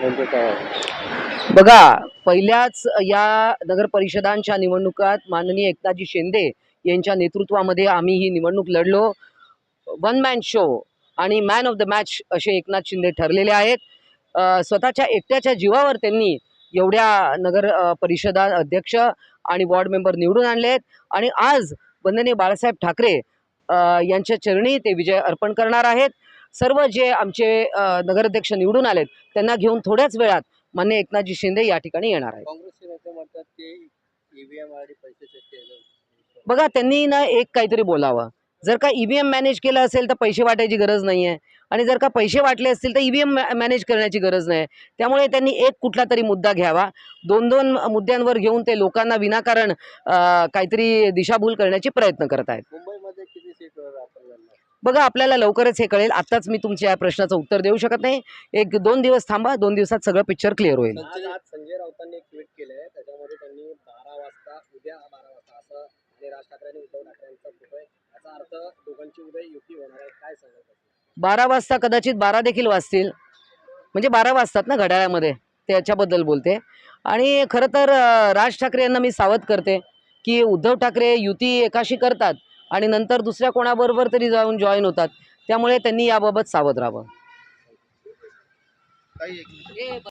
नेमकं काय आहे? बघा पहिल्याच या नगर परिषदांच्या निवडणुकात माननीय एकनाथजी शिंदे यांच्या नेतृत्वामध्ये आम्ही ही निवडणूक लढलो. वन मॅन शो आणि मॅन ऑफ द मॅच असे एकनाथ शिंदे ठरलेले आहेत. स्वतःच्या एकट्याच्या जीवावर त्यांनी एवढ्या नगर परिषदा अध्यक्ष आणि वॉर्ड मेंबर निवडून आणले आहेत. आणि आज वंदनीय बाळासाहेब ठाकरे यांच्या चरणी ते विजय अर्पण करणार आहेत. सर्व जे आमचे नगराध्यक्ष निवडून आलेत त्यांना घेऊन थोड्याच वेळात मान्य एकनाथजी शिंदे या ठिकाणी येणार आहेत. काँग्रेसचे नेते म्हणतात की ईव्हीएम आणि पैशाचे केलं बघा त्यांनी ना एक काहीतरी बोलावं. जर का ईव्हीएम मॅनेज केलं असेल तर पैसे वाटायची गरज नाही आहे आणि जर का पैसे वाटले असतील तर ईव्हीएम मॅनेज करण्याची गरज नाही त्यामुळे त्यांनी एक कुठला तरी मुद्दा घ्यावा. दोन दोन मुद्द्यांवर घेऊन ते लोकांना विनाकारण काहीतरी दिशाभूल करण्याचे प्रयत्न करत आहेत बघा आपल्याला लवकरच हे कळेल. आत्ताच मी तुमच्या या प्रश्नाचं उत्तर देऊ शकत नाही. एक दोन दिवस थांबा. दोन दिवसात सगळं पिक्चर क्लिअर होईल. आज संजय राऊतांनी एक ट्विट केलंय त्याच्यामध्ये त्यांनी बारा वाजता उद्या बारा वाजता असं आणि राज ठाकरे आणि उद्धव फोटो आहे. याचा अर्थ दोघांची उद्या युती होणार आहे. काय सांगाल बारा वाजता कदाचित बारा देखील वाजतील. म्हणजे बारा वाजतात ना घड्याळामध्ये. त्याच्याबद्दल बोलते. आणि खरं तर राज ठाकरे यांना मी सावध करते की उद्धव ठाकरे युती एकाशी करतात. आणि नंतर दुसऱ्या कोणाबरोबर तरी जाऊन जॉईन होतात. त्यामुळे त्यांनी याबाबत सावध राहावं. काही एक